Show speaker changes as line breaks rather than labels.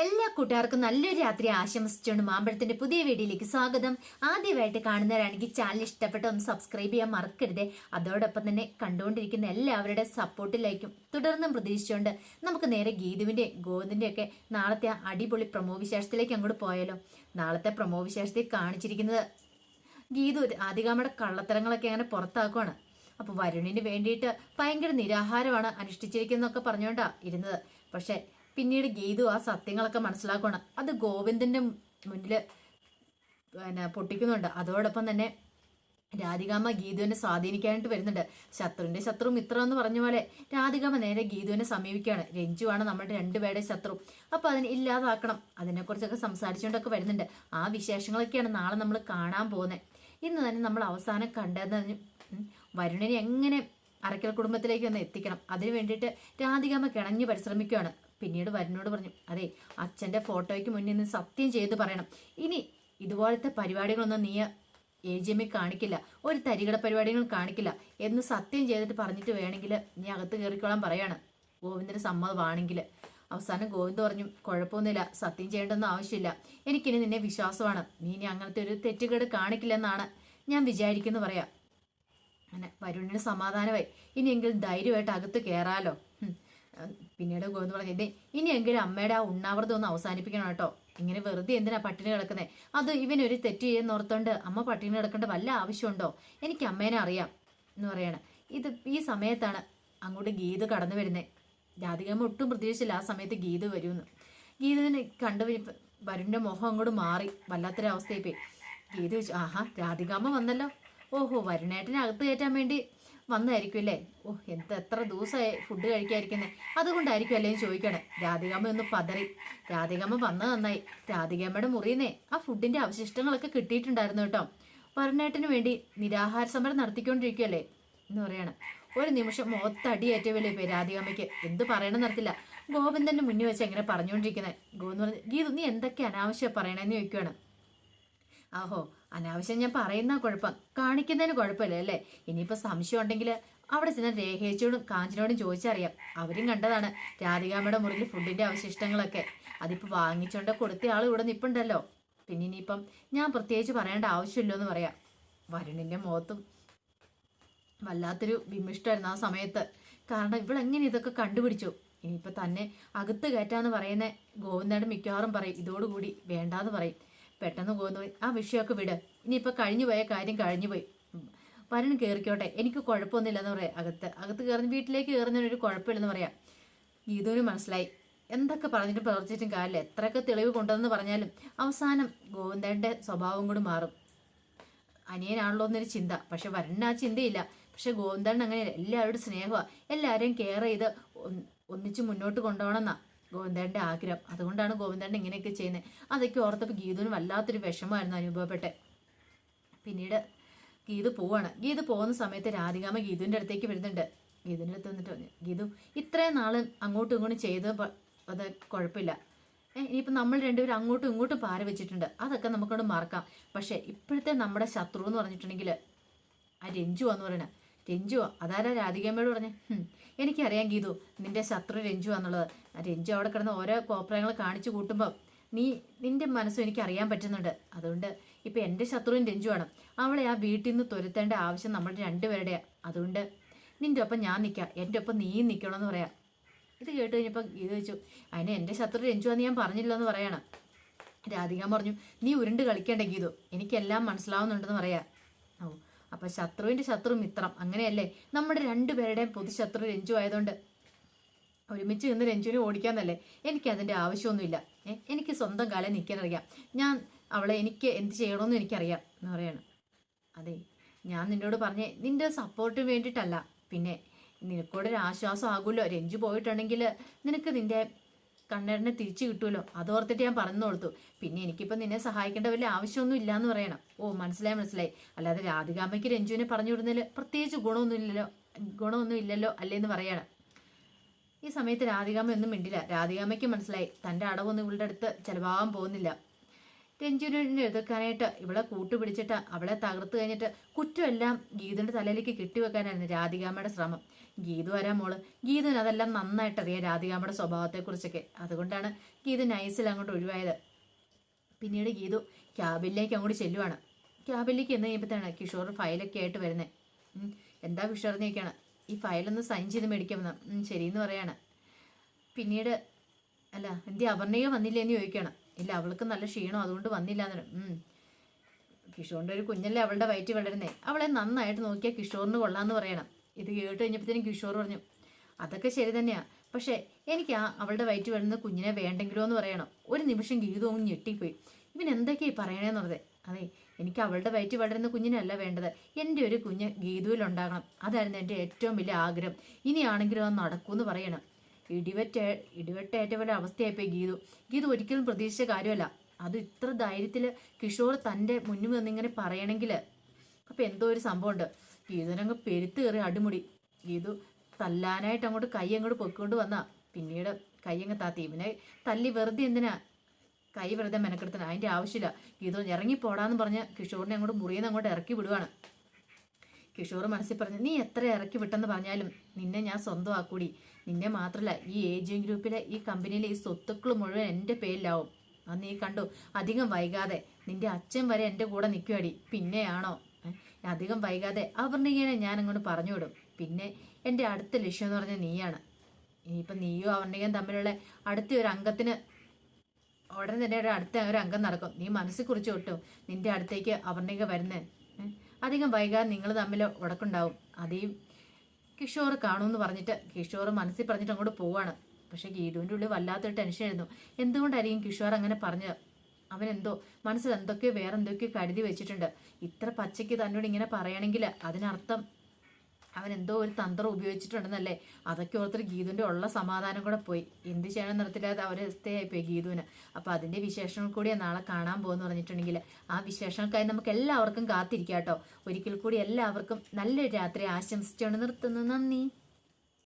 എല്ലാ കൂട്ടുകാർക്കും നല്ലൊരു രാത്രി ആശംസിച്ചുകൊണ്ട് മാമ്പഴത്തിന്റെ പുതിയ വീഡിയോയിലേക്ക് സ്വാഗതം. ആദ്യമായിട്ട് കാണുന്നവരാണെങ്കിൽ ചാനൽ ഇഷ്ടപ്പെട്ട ഒന്ന് സബ്സ്ക്രൈബ് ചെയ്യാൻ മറക്കരുത്. അതോടൊപ്പം തന്നെ കണ്ടുകൊണ്ടിരിക്കുന്ന എല്ലാവരുടെ സപ്പോർട്ടിലേക്കും തുടർന്നും പ്രതീക്ഷിച്ചുകൊണ്ട് നമുക്ക് നേരെ ഗീതുവിന്റെ ഗോവിന്ദിന്റെ ഒക്കെ നാളത്തെ അടിപൊളി പ്രമോ വിശേഷത്തിലേക്ക് അങ്ങോട്ട് പോയാലോ. നാളത്തെ പ്രമോ വിശേഷത്തിൽ കാണിച്ചിരിക്കുന്നത് ഗീതു ആദികാമയുടെ കള്ളത്തരങ്ങളൊക്കെ അങ്ങനെ പുറത്താക്കുവാണ്. അപ്പൊ വരുണിന് വേണ്ടിയിട്ട് ഭയങ്കര നിരാഹാരമാണ് അനുഷ്ഠിച്ചിരിക്കുന്നതൊക്കെ പറഞ്ഞുകൊണ്ടാ ഇരുന്നത്. പക്ഷെ പിന്നീട് ഗീതു ആ സത്യങ്ങളൊക്കെ മനസ്സിലാക്കണം അത് ഗോവിന്ദന്റെ മുന്നിൽ പിന്നെ പൊട്ടിക്കുന്നുണ്ട്. അതോടൊപ്പം തന്നെ രാധികാമ ഗീതുവിനെ സ്വാധീനിക്കാനായിട്ട് വരുന്നുണ്ട്. ശത്രുവിന്റെ ശത്രു മിത്രം എന്ന് പറഞ്ഞ പോലെ രാധികാമ നേരെ ഗീതുവിനെ സമീപിക്കുകയാണ്. രഞ്ജുവാണ് നമ്മുടെ രണ്ടുപേരുടെ ശത്രു. അപ്പൊ അതിനെ ഇല്ലാതാക്കണം. അതിനെക്കുറിച്ചൊക്കെ സംസാരിച്ചുകൊണ്ടൊക്കെ വരുന്നുണ്ട്. ആ വിശേഷങ്ങളൊക്കെയാണ് നാളെ നമ്മൾ കാണാൻ പോകുന്നത് ഇന്ന് തന്നെ നമ്മൾ അവസാനം കണ്ടതെന്ന് വരുണിനെ എങ്ങനെ അറക്കൽ കുടുംബത്തിലേക്ക് ഒന്ന് എത്തിക്കണം? അതിനു വേണ്ടിയിട്ട് രാധികാമ കിണഞ്ഞു പരിശ്രമിക്കുകയാണ്. പിന്നീട് വരുന്നോട് പറഞ്ഞു അതെ അച്ഛന്റെ ഫോട്ടോയ്ക്ക് മുന്നിൽ നിന്ന് സത്യം ചെയ്ത് പറയണം. ഇനി ഇതുപോലത്തെ പരിപാടികളൊന്നും നീ എ ജി എമ്മിൽ കാണിക്കില്ല. ഒരു തരികട പരിപാടികൾ കാണിക്കില്ല. എന്ന് സത്യം ചെയ്തിട്ട് പറഞ്ഞിട്ട് വേണമെങ്കിൽ നീ അകത്ത് കയറിക്കോളാൻ പറയാണ്. ഗോവിന്ദന്റെ സമ്മതമാണെങ്കിൽ. അവസാനം ഗോവിന്ദ് പറഞ്ഞു കുഴപ്പമൊന്നുമില്ല സത്യം ചെയ്യേണ്ടെന്ന് ആവശ്യമില്ല. എനിക്കിനി നിന്നെ വിശ്വാസമാണ്. നീ ഇനി അങ്ങനത്തെ ഒരു തെറ്റുകേട് കാണിക്കില്ലെന്നാണ് ഞാൻ വിചാരിക്കുന്നു പറയാം. അങ്ങനെ വരുണിന് സമാധാനമായി. ഇനിയെങ്കിലും ധൈര്യമായിട്ട് അകത്ത് കയറാലോ. പിന്നീട് ഗോവിന്ദ് പറഞ്ഞു ഇതേ ഇനിയെങ്കിലും അമ്മയുടെ ആ ഉണ്ണാവൃതം ഒന്ന് അവസാനിപ്പിക്കണം കേട്ടോ. ഇങ്ങനെ വെറുതെ എന്തിനാ പട്ടിണി കിടക്കുന്നത് അത് ഇവനൊരു തെറ്റ് ചെയ്യുന്ന ഓർത്തോണ്ട് അമ്മ പട്ടിണി കിടക്കേണ്ട വല്ല ആവശ്യമുണ്ടോ? എനിക്ക് അമ്മേനെ അറിയാം എന്ന് പറയണം. ഇത് ഈ സമയത്താണ് അങ്ങോട്ട് ഗീത് കടന്നു വരുന്നത് രാധികമ്മ ഒട്ടും പ്രതീക്ഷിച്ചില്ല ആ സമയത്ത് ഗീത് വരുമെന്ന്. ഗീതവിനെ കണ്ടു വരുന്ന മുഖം അങ്ങോട്ട് മാറി. വല്ലാത്തൊരവസ്ഥയായി പോയി ഗീത ചോദിച്ചു ആഹാ രാധികാമ്മ വന്നല്ലോ? ഓഹോ വരുണേട്ടനെ അകത്ത് കയറ്റാൻ വേണ്ടി വന്നായിരിക്കും അല്ലേ? ഓ എന്ത് എത്ര ദിവസമായി ഫുഡ് കഴിക്കാതിരിക്കുന്നത് അതുകൊണ്ടായിരിക്കും അല്ലേ ചോദിക്കണേ. രാധികാമ രാധികാമ്മ ഒന്ന് പതറി. രാധികാമ്മ വന്നത് നന്നായി. രാധികാമ്മയുടെ മുറിയുന്നേ ആ ഫുഡിന്റെ അവശിഷ്ടങ്ങളൊക്കെ കിട്ടിയിട്ടുണ്ടായിരുന്നു കേട്ടോ. പറഞ്ഞേട്ടിന് വേണ്ടി നിരാഹാര സമരം നടത്തിക്കൊണ്ടിരിക്കുകയല്ലേ? എന്ന് പറയാണ്. ഒരു നിമിഷം മുഖത്തടിയേറ്റവല്ലേ ഇപ്പൊ രാധികാമ്മയ്ക്ക്. എന്ത് പറയണം നടത്തില്ല ഗോവിന്ദന്റെ മുന്നിൽ വെച്ച് എങ്ങനെ പറഞ്ഞുകൊണ്ടിരിക്കുന്നത് ഗോവിന്ദ് പറഞ്ഞു ഗീതു നീ എന്തൊക്കെ അനാവശ്യ പറയണമെന്ന് ചോദിക്കുവാണ്. ആഹോ അനാവശ്യം ഞാൻ പറയുന്ന കുഴപ്പം. കാണിക്കുന്നതിന് കുഴപ്പമില്ല അല്ലേ? ഇനിയിപ്പോൾ സംശയം ഉണ്ടെങ്കിൽ അവിടെ ചെന്ന് രേഖയച്ചോടും കാഞ്ചിനോടും ചോദിച്ചറിയാം. അവരും കണ്ടതാണ് രാധികാമ്മയുടെ മുറിയിൽ ഫുഡിന്റെ അവശിഷ്ടങ്ങളൊക്കെ. അതിപ്പോൾ വാങ്ങിച്ചോണ്ട് കൊടുത്ത ആൾ ഇവിടെ നിപ്പുണ്ടല്ലോ. പിന്നെ ഇനിയിപ്പം ഞാൻ പ്രത്യേകിച്ച് പറയേണ്ട ആവശ്യമില്ലോ എന്ന് പറയാം. വരുണിന്റെ മുഖത്തും വല്ലാത്തൊരു വിമിഷ്ടമായിരുന്നു ആ സമയത്ത്. കാരണം ഇവളെങ്ങനെ ഇതൊക്കെ കണ്ടുപിടിച്ചു? ഇനിയിപ്പോൾ തന്നെ അകത്ത് കയറ്റാന്ന് പറയുന്ന ഗോവിന്ദയുടെ മിക്കവാറും പറയും ഇതോടുകൂടി വേണ്ടാന്ന് പറയും. പെട്ടെന്ന് പോകുന്നു ആ വിഷയമൊക്കെ വിട്. ഇനിയിപ്പോൾ കഴിഞ്ഞു പോയ കാര്യം കഴിഞ്ഞു പോയി. വരൺ കയറിക്കോട്ടെ എനിക്ക് കുഴപ്പമൊന്നുമില്ലെന്ന് പറയാം. അകത്ത് അകത്ത് കയറുന്ന വീട്ടിലേക്ക് കയറുന്നതിനൊരു കുഴപ്പമില്ലെന്ന് പറയാം. ഗീതുവിന് മനസ്സിലായി. എന്തൊക്കെ പറഞ്ഞിട്ട് പ്രവർത്തിച്ചിട്ടും കാര്യമില്ല. എത്രയൊക്കെ തെളിവ് കൊണ്ടുവന്ന് പറഞ്ഞാലും അവസാനം ഗോവിന്ദന്റെ സ്വഭാവം കൂടി മാറും. അനിയനാണല്ലോ എന്നൊരു ചിന്ത. പക്ഷെ വരന് ആ ചിന്തയില്ല. പക്ഷെ ഗോവിന്ദൻ അങ്ങനെ എല്ലാവരുടെ സ്നേഹമാണ് എല്ലാവരെയും കെയർ ചെയ്ത് ഒന്ന് ഒന്നിച്ച് മുന്നോട്ട് കൊണ്ടുപോകണമെന്നാ. ഗോവിന്ദന്റെ ആഗ്രഹം. അതുകൊണ്ടാണ് ഗോവിന്ദൻ ഇങ്ങനെയൊക്കെ ചെയ്യുന്നത് അതൊക്കെ ഓർത്തപ്പോൾ ഗീതുവിന് വല്ലാത്തൊരു വിഷമമായിരുന്നു അനുഭവപ്പെട്ടെ. പിന്നീട് ഗീതു പോവാണ്. ഗീതു പോകുന്ന സമയത്ത് രാധികാമ ഗീതുവിന്റെ അടുത്തേക്ക് വരുന്നുണ്ട്. ഗീതുവിന്റെ അടുത്ത് വന്നിട്ട് പറഞ്ഞു ഗീതു ഇത്രയും നാൾ അങ്ങോട്ടും ഇങ്ങോട്ടും ചെയ്ത് അത് കുഴപ്പമില്ല. ഇനിയിപ്പോൾ നമ്മൾ രണ്ടുപേരും അങ്ങോട്ടും ഇങ്ങോട്ടും പാര വെച്ചിട്ടുണ്ട്. അതൊക്കെ നമുക്കോട് മറക്കാം. പക്ഷേ ഇപ്പോഴത്തെ നമ്മുടെ ശത്രു എന്ന് പറഞ്ഞിട്ടുണ്ടെങ്കിൽ ആ രഞ്ജു എന്ന് പറയണ രഞ്ജു അതാരാ രാധികമ്മയോട് പറഞ്ഞേ? എനിക്കറിയാം ഗീതു നിന്റെ ശത്രു രഞ്ജു എന്നുള്ളത് രഞ്ജു അവിടെ കിടന്ന് ഓരോ കോപ്രയങ്ങൾ കാണിച്ചു കൂട്ടുമ്പോൾ നീ നിന്റെ മനസ്സും എനിക്ക് അറിയാൻ പറ്റുന്നുണ്ട്. അതുകൊണ്ട് ഇപ്പം എന്റെ ശത്രുവും രഞ്ജുവാണ്. അവളെ ആ വീട്ടിൽ നിന്ന് തുരത്തേണ്ട ആവശ്യം നമ്മൾ രണ്ടുപേരുടെയാണ് അതുകൊണ്ട് നിന്റെ ഒപ്പം ഞാൻ നിൽക്കാം എന്റെ ഒപ്പം നീ നിൽക്കണമെന്ന് പറയാം. ഇത് കേട്ട് കഴിഞ്ഞപ്പോൾ ഇത് വെച്ചു അതിന് എന്റെ ശത്രു രഞ്ജുവാന്ന് ഞാൻ പറഞ്ഞില്ലെന്ന് പറയണം. രാധിക പറഞ്ഞു നീ ഉരുണ്ട് കളിക്കേണ്ട ഗീതു എനിക്കെല്ലാം മനസ്സിലാവുന്നുണ്ടെന്ന് പറയാ. അപ്പൊ ശത്രുവിന്റെ ശത്രു മിത്രം. അങ്ങനെയല്ലേ? നമ്മുടെ രണ്ടുപേരുടെയും പൊതുശത്രു രഞ്ജു ആയതുകൊണ്ട് ഒരുമിച്ച് നിന്ന് രഞ്ജുവിനെ ഓടിക്കാന്നല്ലേ? എനിക്ക് അതിന്റെ ആവശ്യമൊന്നുമില്ല. എനിക്ക് സ്വന്തം കാലം നിൽക്കാനറിയാം. ഞാൻ അവളെ എനിക്ക് എന്ത് ചെയ്യണമെന്ന് എനിക്കറിയാം എന്ന് പറയാണ്. അതെ ഞാൻ നിന്നോട് പറഞ്ഞേ നിന്റെ സപ്പോർട്ടിന് വേണ്ടിയിട്ടല്ല. പിന്നെ നിനക്കൂടെ ഒരു ആശ്വാസം ആകുമല്ലോ. രഞ്ജു പോയിട്ടുണ്ടെങ്കിൽ നിനക്ക് നിന്റെ കണ്ണേടനെ തിരിച്ചു കിട്ടുമല്ലോ? അതോർത്തിട്ട് ഞാൻ പറഞ്ഞു കൊടുത്തു. പിന്നെ എനിക്കിപ്പോൾ നിന്നെ സഹായിക്കേണ്ട വലിയ ആവശ്യമൊന്നും എന്ന് പറയണം. ഓ മനസ്സിലായി മനസ്സിലായി. അല്ലാതെ രാധികാമ്മയ്ക്ക് രഞ്ജുവിനെ പറഞ്ഞു വിടുന്നതിൽ പ്രത്യേകിച്ച് ഗുണമൊന്നും ഇല്ലല്ലോ ഗുണമൊന്നും ഇല്ലല്ലോ അല്ലേന്ന് പറയണം. ഈ സമയത്ത് രാധികാമ്മ ഒന്നും മിണ്ടില്ല. രാധികാമ്മയ്ക്ക് മനസ്സിലായി. തന്റെ അടവൊന്നും ഇവളുടെ അടുത്ത് ചെലവാകാൻ പോകുന്നില്ല. രഞ്ജുവിനെ എതിർക്കാനായിട്ട് ഇവളെ കൂട്ടുപിടിച്ചിട്ട് അവളെ തകർത്ത് കഴിഞ്ഞിട്ട് കുറ്റമെല്ലാം ഗീതുവിന്റെ തലയിലേക്ക് കെട്ടിവെക്കാനായിരുന്നു രാധികാമ്മയുടെ ശ്രമം. ഗീതു വരാൻ മോൾ? ഗീതുവിന് അതെല്ലാം നന്നായിട്ട് അറിയാം രാധികാമ്മയുടെ സ്വഭാവത്തെക്കുറിച്ചൊക്കെ. അതുകൊണ്ടാണ് ഗീതു നൈസിൽ അങ്ങോട്ട് ഒഴിവായത്. പിന്നീട് ഗീതു ക്യാബിലേക്ക് അങ്ങോട്ട് ചെല്ലുവാണ്. ക്യാബിലേക്ക് എന്ന് കഴിയുമ്പോഴത്തേണ് കിഷോർ ഫയലൊക്കെ ആയിട്ട് വരുന്നത് എന്താ ചോദിക്കുകയാണ്. ഈ ഫയലൊന്ന് സൈൻ ചെയ്ത് മേടിക്കാമെന്ന്. ശരി ശരിയെന്ന് പറയാണ്. പിന്നീട് അല്ല എന്തി അപർണിക വന്നില്ലേ എന്ന് ചോദിക്കണം ഇല്ല അവൾക്ക് നല്ല ക്ഷീണം അതുകൊണ്ട് വന്നില്ല എന്ന് ഉം. കിഷോറിന്റെ ഒരു കുഞ്ഞല്ലേ അവളുടെ വയറ്റ് വളരുന്നേ. അവളെ നന്നായിട്ട് നോക്കിയാൽ കിഷോറിന് കൊള്ളാന്ന് പറയണം. ഇത് കേട്ട് കഴിഞ്ഞപ്പോഴത്തേനും കിഷോർ പറഞ്ഞു അതൊക്കെ ശരി തന്നെയാ. പക്ഷേ എനിക്ക് ആ അവളുടെ വയറ്റ് വളരുന്ന കുഞ്ഞിനെ വേണ്ടെങ്കിലോ എന്ന് പറയണം. ഒരു നിമിഷം ഗീതു അങ്ങ് ഞെട്ടിപ്പോയി. ഇവൻ എന്തൊക്കെയായി പറയണേന്ന് പറഞ്ഞത് അതെ എനിക്ക് അവളുടെ വയറ്റ് വളരുന്ന കുഞ്ഞിനല്ല വേണ്ടത്. എന്റെ ഒരു കുഞ്ഞ് ഗീതുവിലുണ്ടാകണം. അതായിരുന്നു എന്റെ ഏറ്റവും വലിയ ആഗ്രഹം. ഇനിയാണെങ്കിലും അത് നടക്കൂന്ന് പറയണം. ഇടിവറ്റ ഇടിവെട്ടേറ്റ പോലെ അവസ്ഥയായിപ്പോയി ഗീതു. ഗീതു ഒരിക്കലും പ്രതീക്ഷിച്ച കാര്യമല്ല. അത് ഇത്ര ധൈര്യത്തിൽ കിഷോർ തന്റെ മുന്നിൽ വന്നിങ്ങനെ പറയണമെങ്കിൽ അപ്പം എന്തോ ഒരു സംഭവമുണ്ട്. ഗീതനങ്ങ് പെരുത്ത് കയറി അടിമുടി. ഗീതു തല്ലാനായിട്ട് അങ്ങോട്ട് കൈ അങ്ങോട്ട് പൊക്കിക്കൊണ്ട് വന്നാ. പിന്നീട് കൈ അങ്ങ് താത്തി. ഇവനെ തല്ലി വെറുതെ എന്തിനാ? കൈ വെറുതെ മെനക്കെടുത്തണം. അതിന്റെ ആവശ്യമില്ല. ഗീതു ഇറങ്ങിപ്പോടാന്ന് പറഞ്ഞ് കിഷോറിനെ അങ്ങോട്ട് മുറിയിൽ നിന്ന് അങ്ങോട്ട് ഇറക്കി വിടുവാണ്. കിഷോർ മനസ്സിൽ പറഞ്ഞു നീ എത്ര ഇറക്കി വിട്ടെന്ന് പറഞ്ഞാലും നിന്നെ ഞാൻ സ്വന്തമാക്കൂടി. നിന്നെ മാത്രമല്ല ഈ ഏജിയം ഗ്രൂപ്പിലെ ഈ കമ്പനിയിലെ ഈ സ്വത്തുക്കൾ മുഴുവൻ എന്റെ പേരിലാവും. അന്ന് നീ കണ്ടു അധികം വൈകാതെ നിന്റെ അച്ഛൻ വരെ എന്റെ കൂടെ നിൽക്കുവാടി പിന്നെയാണോ? അധികം വൈകാതെ അവർണികനെ ഞാൻ അങ്ങോട്ട് പറഞ്ഞു വിടും പിന്നെ എന്റെ അടുത്ത ലക്ഷ്യം എന്ന് പറഞ്ഞാൽ നീയാണ്. ഇനിയിപ്പം നീയോ അവർണികൻ തമ്മിലുള്ള അടുത്ത ഒരു അംഗത്തിന് ഉടനെ തന്നെ ഒരു അടുത്ത ഒരു അംഗം നടക്കും. നീ മനസ്സിൽ കുറിച്ച് കിട്ടും നിന്റെ അടുത്തേക്ക് അവർണിക വരുന്നേ. ഏ? അധികം വൈകാതെ നിങ്ങൾ തമ്മിൽ ഉടക്കുണ്ടാവും അതീ കിഷോർ കാണുമെന്ന് പറഞ്ഞിട്ട് കിഷോർ മനസ്സിൽ പറഞ്ഞിട്ട് അങ്ങോട്ട് പോവാണ്. പക്ഷെ ഗീതുവിന്റെ ഉള്ളിൽ വല്ലാത്തൊരു ടെൻഷനായിരുന്നു എന്തുകൊണ്ടായിരിക്കും കിഷോർ അങ്ങനെ പറഞ്ഞത്? അവൻ എന്തോ മനസ്സിൽ എന്തൊക്കെയോ വേറെ എന്തൊക്കെയോ കരുതി വെച്ചിട്ടുണ്ട്. ഇത്ര പച്ചയ്ക്ക് തന്നോട് ഇങ്ങനെ പറയണമെങ്കിൽ അതിനർത്ഥം അവൻ എന്തോ ഒരു തന്ത്രം ഉപയോഗിച്ചിട്ടുണ്ടെന്നല്ലേ? അതൊക്കെ ഓർത്തിട്ട് ഗീതുവിന്റെ ഉള്ള സമാധാനം കൂടെ പോയി. എന്ത് ചെയ്യണം നിർത്തില്ലാതെ അവരവസ്ഥയായി പോയി ഗീതുവിന്. അപ്പോൾ അതിന്റെ വിശേഷങ്ങൾ കൂടിയാണ് നാളെ കാണാൻ പോകുമെന്ന് പറഞ്ഞിട്ടുണ്ടെങ്കിൽ ആ വിശേഷങ്ങൾക്കായി നമുക്ക് എല്ലാവർക്കും കാത്തിരിക്കാം കേട്ടോ. ഒരിക്കൽ കൂടി എല്ലാവർക്കും നല്ലൊരു രാത്രി ആശംസിച്ചുകൊണ്ട് നിർത്തുന്നു. നന്ദി.